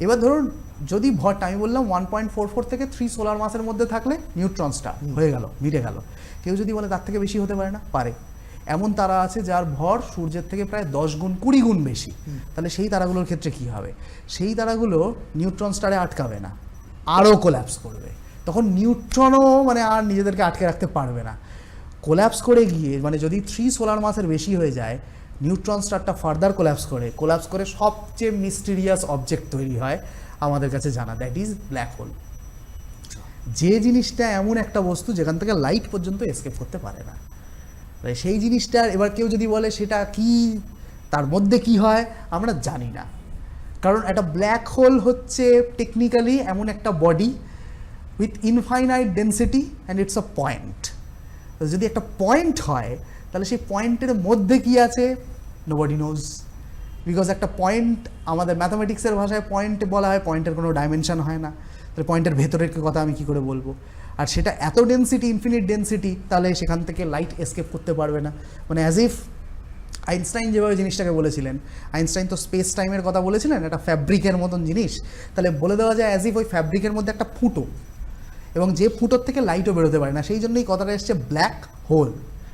এবার ধরুন যদি ভরটা আমি বললাম ওয়ান পয়েন্ট ফোর ফোর থেকে থ্রি সোলার মাসের মধ্যে থাকলে নিউট্রনসটা হয়ে গেল মিটে গেল। কেউ যদি বলে তার থেকে বেশি হতে পারে না পারে। এমন তারা আছে যার ভর সূর্যের থেকে প্রায় দশ গুণ কুড়ি গুণ বেশি। তাহলে সেই তারাগুলোর ক্ষেত্রে কি হবে? সেই তারাগুলো নিউট্রন স্টারে আটকাবে না আরও কোল্যাপস করবে। তখন নিউট্রনও মানে আর নিজেদেরকে আটকে রাখতে পারবে না। কোল্যাপস করে গিয়ে মানে যদি থ্রি সোলার মাসের বেশি হয়ে যায় নিউট্রন স্টারটা ফার্দার কোল্যাপস করে কোল্যাপস করে সবচেয়ে মিস্টিরিয়াস অবজেক্ট তৈরি হয় আমাদের কাছে জানা দ্যাট ইজ ব্ল্যাক হোল যে জিনিসটা এমন একটা বস্তু যেখান থেকে লাইট পর্যন্ত এসকেপ করতে পারে না। সেই জিনিসটার এবার কেউ যদি বলে সেটা কি, তার মধ্যে কি হয়, আমরা জানি না। কারণ একটা ব্ল্যাক হোল হচ্ছে টেকনিক্যালি এমন একটা body with infinite density and it's a point যদি একটা পয়েন্ট হয়, তাহলে সেই পয়েন্টের মধ্যে কি আছে? নোবডি নোজ বিকজ একটা পয়েন্ট আমাদের ম্যাথামেটিক্সের ভাষায় পয়েন্ট বলা হয় পয়েন্টের কোনো ডাইমেনশন হয় না। তাহলে পয়েন্টের ভেতরের কথা আমি কি করে বলব? আর সেটা এত ডেন্সিটি ইনফিনিট ডেন্সিটি তাহলে সেখান থেকে লাইট এসকেপ করতে পারবে না। মানে অ্যাজ ইফ আইনস্টাইন যেভাবে জিনিসটাকে বলেছিলেন আইনস্টাইন তো স্পেস টাইমের কথা বলেছিলেন, একটা ফ্যাব্রিকের মতন জিনিস। তাহলে বলে দেওয়া যায় অ্যাজ ইফ ওই ফ্যাব্রিকের মধ্যে একটা ফুটো। এবং যে ফুটোর থেকে লাইটও বেরোতে পারে না সেই জন্যই কথাটা এসছে ব্ল্যাক হোল